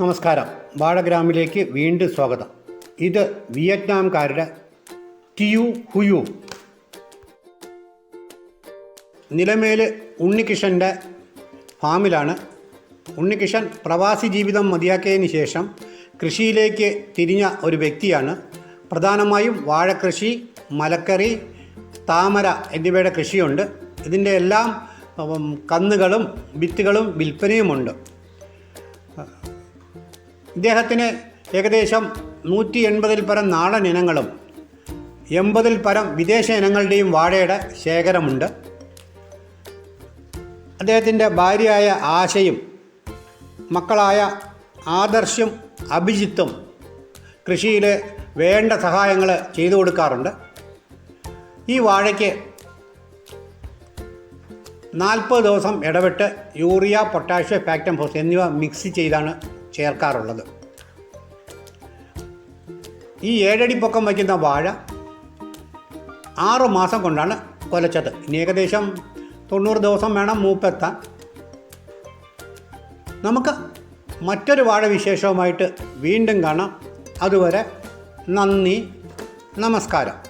നമസ്കാരം. വാഴഗ്രാമിലേക്ക് വീണ്ടും സ്വാഗതം. ഇത് വിയറ്റ്നാംകാരുടെ ടിയു ഹുയു. നിലമേൽ ഉണ്ണിക്കിഷന്റെ ഫാമിലാണ്. ഉണ്ണികിഷൻ പ്രവാസി ജീവിതം മതിയാക്കിയതിന് ശേഷം കൃഷിയിലേക്ക് തിരിഞ്ഞ ഒരു വ്യക്തിയാണ്. പ്രധാനമായും വാഴക്കൃഷി മലക്കറി താമര എന്നിവയുടെ കൃഷിയുണ്ട്. ഇതിന്റെ എല്ലാം കന്നുകളും വിത്തുകളും വിൽപ്പനയുമുണ്ട്. ഇദ്ദേഹത്തിന് ഏകദേശം നൂറ്റി എൺപതിൽ പരം നാടൻ ഇനങ്ങളും എൺപതിൽ പരം വിദേശ ഇനങ്ങളുടെയും വാഴയുടെ ശേഖരമുണ്ട്. അദ്ദേഹത്തിന്റെ ഭാര്യയായ ആശയും മക്കളായ ആദർശും അഭിജിത്തും കൃഷിയിൽ വേണ്ട സഹായങ്ങൾ ചെയ്തു കൊടുക്കാറുണ്ട്. ഈ വാഴയ്ക്ക് നാൽപ്പത് ദിവസം ഇടവിട്ട് യൂറിയ പൊട്ടാഷ്യം ഫാക്ടം ഫോസ് എന്നിവ മിക്സ് ചെയ്താണ് ചേർക്കാറുള്ളത്. ഈ ഏഴടി പൊക്കം വയ്ക്കുന്ന വാഴ ആറ് മാസം കൊണ്ടാണ് കൊലച്ചത്. ഇനി ഏകദേശം തൊണ്ണൂറ് ദിവസം വേണം മൂപ്പെത്താൻ. നമുക്ക് മറ്റൊരു വാഴ വിശേഷവുമായിട്ട് വീണ്ടും കാണാം. അതുവരെ നന്ദി നമസ്കാരം.